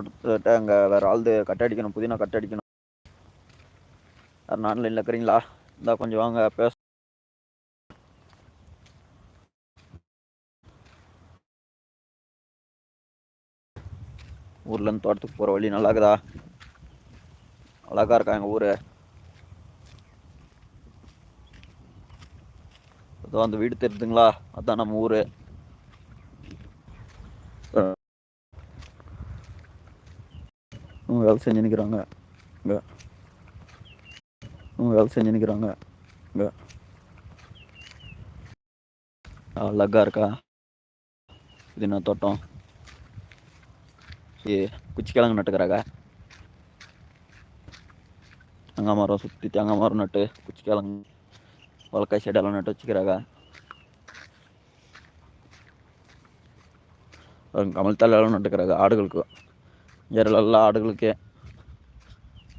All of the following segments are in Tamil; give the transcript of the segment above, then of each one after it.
கொடுத்துட்டு அங்கே வேறு ஆள் கட் அடிக்கணும் புதினா கட் அடிக்கணும் யாரும் ஆன்லைனில் இருக்கிறீங்களா இந்தா கொஞ்சம் வாங்க பேச. ஊர்லேருந்து தோட்டத்துக்கு போகிற வழி நல்லா இருக்குதா அழகா இருக்கா எங்கள் ஊர். இதோ அந்த வீடு தெரியுதுங்களா? அதான் நம்ம ஊர். வேலை செஞ்சு நிற்கிறாங்க இங்கே. வேலை செஞ்சு நிற்கிறாங்க இங்கே. அழகா இருக்கா? இது என்ன தோட்டம்? ஏ குச்சிக்கிழங்கு நட்டுக்கிறாங்க. தேங்காய் மரம் சுற்றி தேங்காய் மரம் நட்டு குச்சிக்கிழங்கு வழக்காய் செடியெல்லாம் நட்டு வச்சுக்கிறாங்க. கமல் தலையெல்லாம் நட்டுக்கிறாங்க ஆடுகளுக்கு. எல்லாம் ஆடுகளுக்கு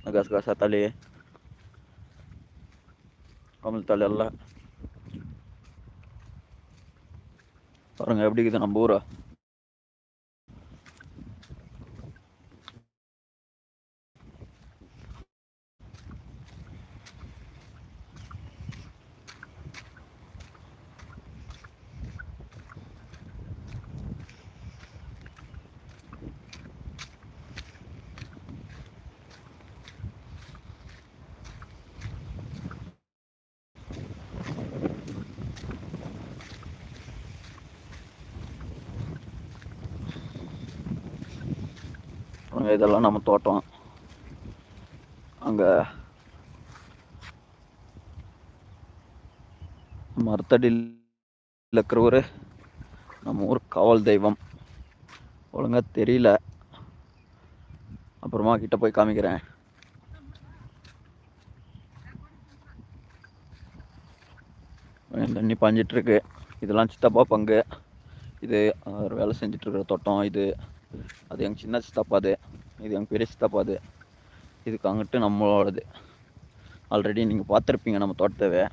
கசகசா தளி கமல் தலை எல்லாம் பாருங்க எப்படி இருக்குது நம்ம ஊரை இதெல்லாம் நம்ம தோட்டம். அங்கே மரத்தடியில் இருக்கிறவர் நம்ம ஊர் காவல் தெய்வம். ஒழுங்காக தெரியல. அப்புறமா கிட்ட போய் காமிக்கிறேன். தண்ணி பாஞ்சிட்ருக்கு இதெல்லாம் சித்தப்பா பங்கு. இது அவர் வேலை செஞ்சிட்ருக்கிற தோட்டம் இது அது எங்கள் சின்ன சித்தப்பா அது. இது எங்கள் பெரிய சித்தப்பா அது. இதுக்கு அங்கிட்டு நம்மளோடது. ஆல்ரெடி நீங்கள் பார்த்துருப்பீங்க நம்ம தோட்டத்தவே.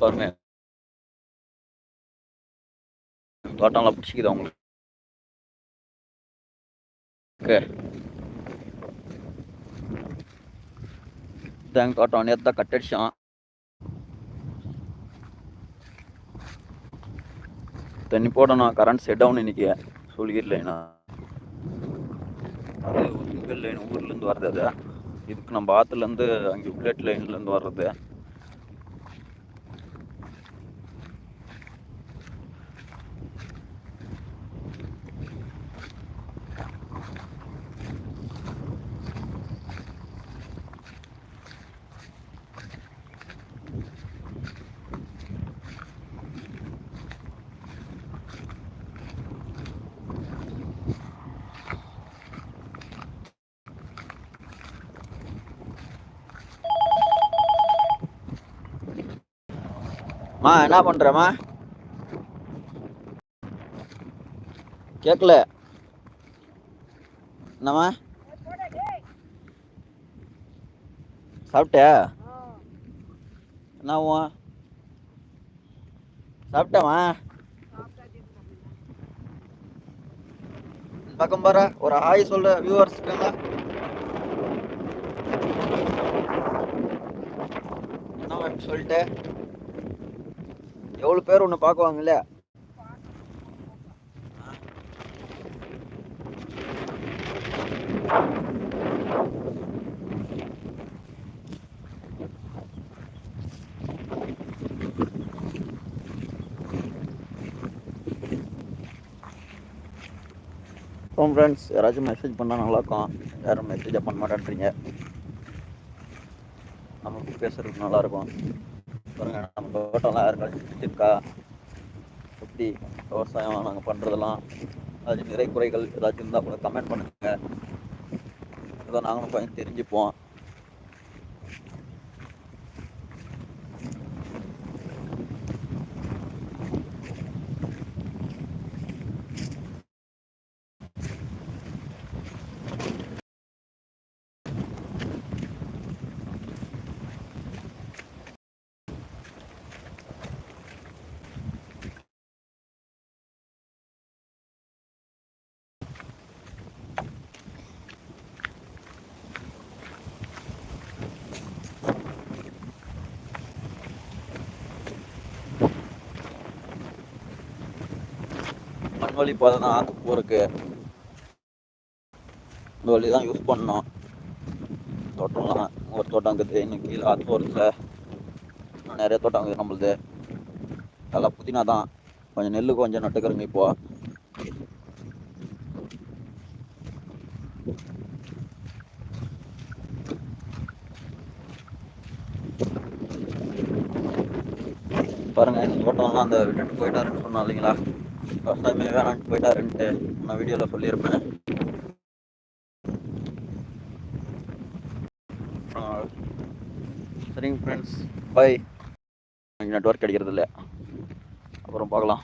பாருங்க. தோட்டம்லாம் பிடிச்சிக்குது உங்களுக்கு தேங்காய் தோட்டம் நேற்று தான் கட்டடிச்சான் தண்ணி போடணும் கரண்ட் செட் டவுன் இன்னைக்கு சொல்லிக்கிற லைனா அது உங்கள் லைன் ஊர்லேருந்து வர்றது அது இதுக்கு நம்ம ஆற்றுலேருந்து அங்கே புல்லட் லைன்லேருந்து வர்றது மா என்ன பண்றமா கேட்கல என்னம்மா? சாப்பிட்டியா? என்னவா சாப்பிட்டேம்மா. பக்கம் பாரு ஒரு ஹாய் சொல்ற வியூவர்ஸ்க்குலாம் என்ன சொல்லிட்டு? எவ்வளோ பேர் ஒன்று பார்க்குவாங்கல்ல? ஹோம் ஃப்ரெண்ட்ஸ் யாராச்சும் மெசேஜ் பண்ணால் நல்லாயிருக்கும் யாரும் மெசேஜாக பண்ண மாட்டேன்றீங்க நமக்கு பேசுறதுக்கு நல்லாயிருக்கும் பாருங்க நம்ம தோட்டம்லாம் யாருக்காச்சும் பிடிச்சிருக்கா எப்படி விவசாயம் நாங்கள் பண்ணுறதெல்லாம் அது நிறை குறைகள் ஏதாச்சும் இருந்தால் கூட கமெண்ட் பண்ணுங்க. இதை நாங்களும் கொஞ்சம் தெரிஞ்சுப்போம். வழி பாதை தான் ஆற்று போகிறக்கு இந்த வழி தான் யூஸ் பண்ணோம் தோட்டம்லாம் ஒரு தோட்டம் இருக்குது இன்னும் கீழே ஆற்று ஓரத்தில் நிறைய தோட்டம் இருக்குது நம்மளுது. நல்லா புதினா தான். கொஞ்சம் நெல் கொஞ்சம் நட்டுக்கிறோங்க இப்போ. பாருங்க இந்த தோட்டம்லாம் அந்த விட்டுட்டு போயிட்டாருன்னு சொன்னா இல்லைங்களா? விவசாயமே வேணான்னு போயிட்டாருன்ட்டு நான் வீடியோவில் சொல்லியிருப்பேன். சரிங்க ஃப்ரெண்ட்ஸ் பை நெட்ஒர்க் கிடைக்கிறது இல்லை அப்புறம் பார்க்கலாம்.